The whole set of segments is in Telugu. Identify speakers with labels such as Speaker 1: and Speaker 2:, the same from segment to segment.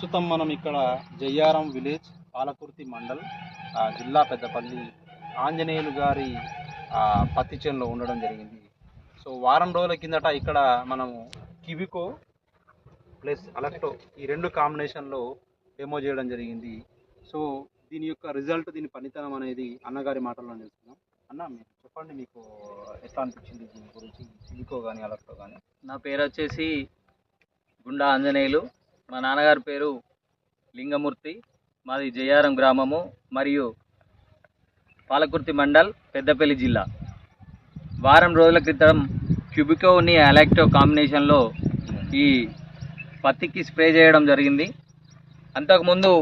Speaker 1: ప్రస్తుతం మనం ఇక్కడ జయ్యారం విలేజ్ పాలకుర్తి మండల్ జిల్లా పెద్దపల్లి ఆంజనేయులు గారి పత్తి చేనులో ఉండడం జరిగింది. సో వారం రోజుల కిందట ఇక్కడ మనము కివికో ప్లస్ అలక్టో ఈ రెండు కాంబినేషన్లో డెమో చేయడం జరిగింది. సో దీని యొక్క రిజల్ట్ దీని పనితనం అనేది అన్నగారి మాటల్లో తెలుసుకుందాం అన్న మీరు చెప్పండి మీకు ఎట్లా అనిపించింది దీని గురించి? కివికో కానీ అలక్టో కానీ
Speaker 2: నా పేరు వచ్చేసి గుండా ఆంజనేయులు. మా నాన్నగారి పేరు లింగమూర్తి. మాది జయారం గ్రామము మరియు పాలకుర్తి మండల్ పెద్దపల్లి జిల్లా. వారం రోజుల క్రితం క్యూబికోని అలెక్టో కాంబినేషన్లో ఈ పత్తికి స్ప్రే చేయడం జరిగింది. అంతకుముందు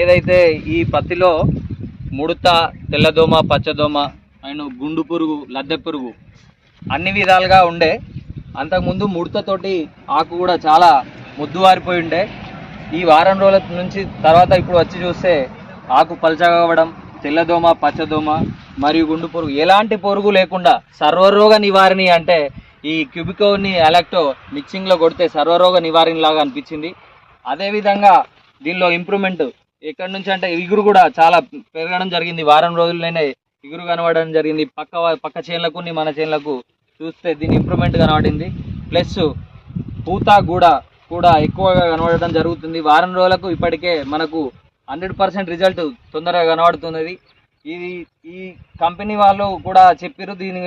Speaker 2: ఏదైతే ఈ పత్తిలో ముడత తెల్లదోమ పచ్చదోమ అండ్ గుండు పురుగు లద్దె పురుగు అన్ని విధాలుగా ఉండే అంతకుముందు ముడతతోటి ఆకు కూడా చాలా ముద్దువారిపోయి ఉండే ఈ వారం రోజుల నుంచి తర్వాత ఇప్పుడు వచ్చి చూస్తే ఆకు పలచగవడం తెల్లదోమ పచ్చదోమ మరియు గుండు పురుగు ఎలాంటి పురుగు లేకుండా సర్వరోగ నివారణి అంటే ఈ క్యూబికోని అలెక్టో మిక్సింగ్లో కొడితే సర్వరోగ నివారణ లాగా అనిపించింది అదేవిధంగా దీనిలో ఇంప్రూవ్మెంట్ ఎక్కడి నుంచి అంటే ఇగురు కూడా చాలా పెరగడం జరిగింది. వారం రోజుల్లోనే ఇగురు కనబడడం జరిగింది. పక్క పక్క చేనులకు మన చేనులకు చూస్తే దీని ఇంప్రూవ్మెంట్ కనబడింది. ప్లస్ పూత కూడా కూడా ఎక్కువగా కనబడడం జరుగుతుంది. వారం రోజులకు ఇప్పటికే మనకు హండ్రెడ్ పర్సెంట్ రిజల్ట్ తొందరగా కనబడుతున్నది. ఇది ఈ కంపెనీ వాళ్ళు కూడా చెప్పారు దీని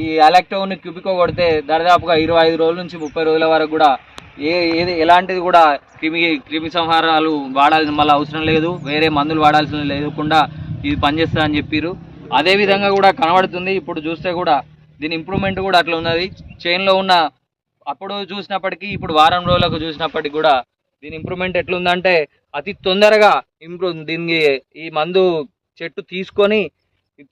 Speaker 2: ఈ అలెక్టోని క్యూబికో కొడితే దరిదాపుగా ఇరవై ఐదు రోజుల నుంచి ముప్పై రోజుల వరకు కూడా ఏ ఏది ఎలాంటిది కూడా క్రిమి క్రిమి సంహారాలు వాడాల్సిన మళ్ళీ అవసరం లేదు. వేరే మందులు వాడాల్సిన లేకుండా ఇది పనిచేస్తుందని చెప్పారు అదే విధంగా కూడా కనబడుతుంది. ఇప్పుడు చూస్తే కూడా దీని ఇంప్రూవ్మెంట్ కూడా అట్లా ఉన్నది. చైన్లో ఉన్న అప్పుడు చూసినప్పటికీ ఇప్పుడు వారం రోజులకు చూసినప్పటికీ కూడా దీని ఇంప్రూవ్మెంట్ ఎట్లుందంటే అతి తొందరగా ఇంప్రూవ్ దీనికి ఈ మందు చెట్టు తీసుకొని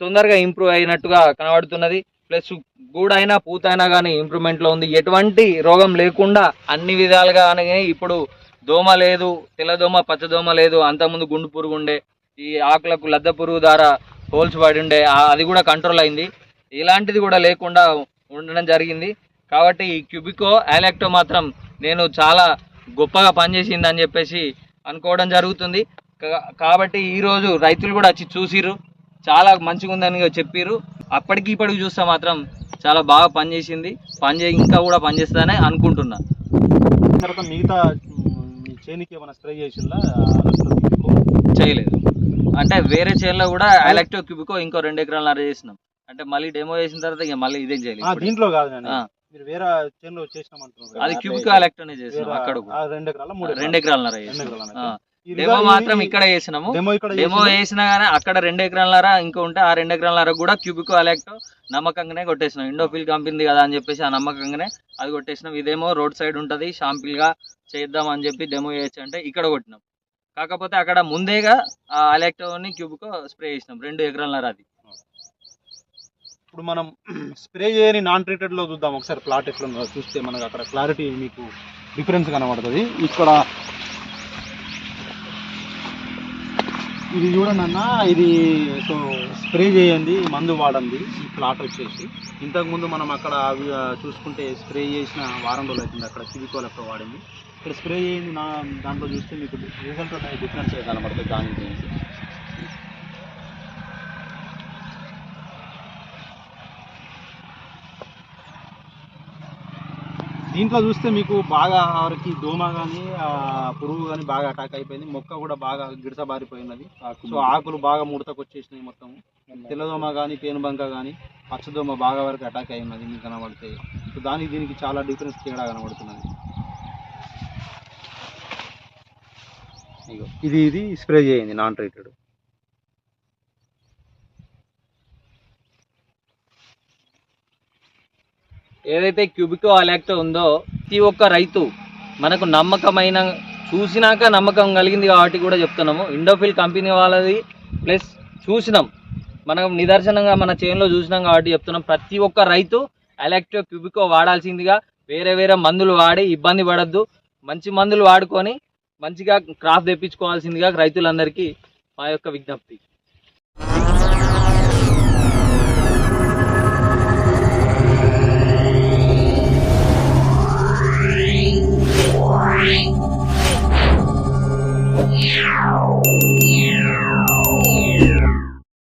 Speaker 2: తొందరగా ఇంప్రూవ్ అయినట్టుగా కనబడుతున్నది. ప్లస్ గూడైనా పూతైనా కానీ ఇంప్రూవ్మెంట్లో ఉంది. ఎటువంటి రోగం లేకుండా అన్ని విధాలుగా అనగా ఇప్పుడు దోమ లేదు తెల్లదోమ పచ్చదోమ లేదు అంతకుముందు గుండు పురుగు ఉండే ఈ ఆకులకు లద్ద పురుగు ద్వారా హోల్స్ పడి ఉండే అది కూడా కంట్రోల్ అయింది. ఇలాంటిది కూడా లేకుండా ఉండడం జరిగింది. కాబట్టి ఈ క్యూబికో అలెక్టో మాత్రం నేను చాలా గొప్పగా పనిచేసింది అని చెప్పేసి అనుకోవడం జరుగుతుంది. కాబట్టి ఈరోజు రైతులు కూడా వచ్చి చూసిర్రు. చాలా మంచిగా ఉందని చెప్పిర్రు. అప్పటికి ఇప్పటికి చూస్తే మాత్రం చాలా బాగా పనిచేసింది. పనిచే ఇంకా కూడా పనిచేస్తుందని అనుకుంటున్నా.
Speaker 1: తర్వాత మిగతా చేనికి ఏమైనా స్ప్రే చేసిందా?
Speaker 2: చేయలేదు. అంటే వేరే చేనులో కూడా ఎలక్ట్రో క్యూబికో ఇంకో రెండు ఎకరాలు చేసినాం. అంటే మళ్ళీ డెమో చేసిన తర్వాత ఇక మళ్ళీ ఇదేం చేయలేదు.
Speaker 1: దీంట్లో కాదు. మీరు వేరే చేనులో చేసినామంటున్నారు
Speaker 2: అది. క్యూబికో ఎలక్ట్రోనే చేసినాం అక్కడ
Speaker 1: ఆ, రెండు ఎకరాల మూడు
Speaker 2: రెండు ఎకరాలన్నర
Speaker 1: రెండు
Speaker 2: చేసినాం
Speaker 1: ఎకరాలన్నర.
Speaker 2: ఆ.
Speaker 1: ఈ
Speaker 2: డెమో మాత్రం ఇక్కడ చేసినాము
Speaker 1: డెమో ఇక్కడ
Speaker 2: డెమో
Speaker 1: చేసిందా?
Speaker 2: వేసినా కానీ అక్కడ రెండు ఎకరాలన్నర ఇంకా ఉంటే ఆ రెండు ఎకరాలన్నర కూడా క్యూబికో అలెక్టో నమ్మకంగానే కొట్టేసినాం ఇండోఫిల్ కంపెనీ కదా అని చెప్పేసి ఆ నమ్మకంగానే అది కొట్టేసినాం ఇదేమో రోడ్ సైడ్ ఉంటుంది షాంపిల్గా చేద్దాం అని చెప్పి డెమో చేయొచ్చు అంటే ఇక్కడ కొట్టినాం కాకపోతే అక్కడ ముందేగా ఆ అలెక్టోని క్యూబికో స్ప్రే చేసినాం రెండు ఎకరాలన్నర అది
Speaker 1: ఇప్పుడు మనం స్ప్రే చేయని నాన్ ట్రీటెడ్లో చూద్దాం. ఒకసారి ప్లాట్ ఎట్లా ఉందో చూస్తే మనకు అక్కడ క్లారిటీ మీకు డిఫరెన్స్ కనబడుతుంది. ఇక్కడ ఇది చూడండి అన్న ఇది సో స్ప్రే చేయండి మందు వాడండి ఈ ప్లాట్ వచ్చేసి. ఇంతకుముందు మనం అక్కడ అవి, చూసుకుంటే స్ప్రే చేసిన వారం రోజులు అవుతుంది. అక్కడ సివికోల్ ఎక్కడ వాడింది. ఇక్కడ స్ప్రే చేయండి నా దాంట్లో చూస్తే మీకు రిజల్ట్ అనేది డిఫరెన్స్ కనబడుతుంది. దాని గురించి. దీంట్లో చూస్తే మీకు బాగా వరకు దోమ కానీ పురుగు కానీ బాగా అటాక్ అయిపోయింది. మొక్క కూడా బాగా గిడసబారిపోయినది సో ఆకులు బాగా ముడతకు వచ్చేసినాయి మొత్తం తెల్లదోమ కానీ పేనుబంక కానీ పచ్చదోమ బాగా వరకు అటాక్ అయినది మీకు కనబడతాయి సో దానికి దీనికి చాలా డిఫరెన్స్ తేడా కనబడుతున్నది. ఇది ఇది స్ప్రే చేయండి నాన్ ట్రీటెడ్
Speaker 2: ఏదైతే క్యూబికో అలెక్టో ఉందో ప్రతి ఒక్క రైతు మనకు నమ్మకమైన చూసినాక నమ్మకం కలిగింది కాబట్టి కూడా చెప్తున్నాము. ఇండోఫిల్ కంపెనీ వాళ్ళది ప్లస్ చూసినాం. మనం నిదర్శనంగా మన చేనులో చూసినాం కాబట్టి చెప్తున్నాం. ప్రతి ఒక్క రైతు ఎలక్ట్రో క్యూబికో వాడాల్సిందిగా వేరే వేరే మందులు వాడి ఇబ్బంది పడద్దు. మంచి మందులు వాడుకొని మంచిగా క్రాప్ తెప్పించుకోవాల్సిందిగా రైతులందరికీ మా యొక్క విజ్ఞప్తి.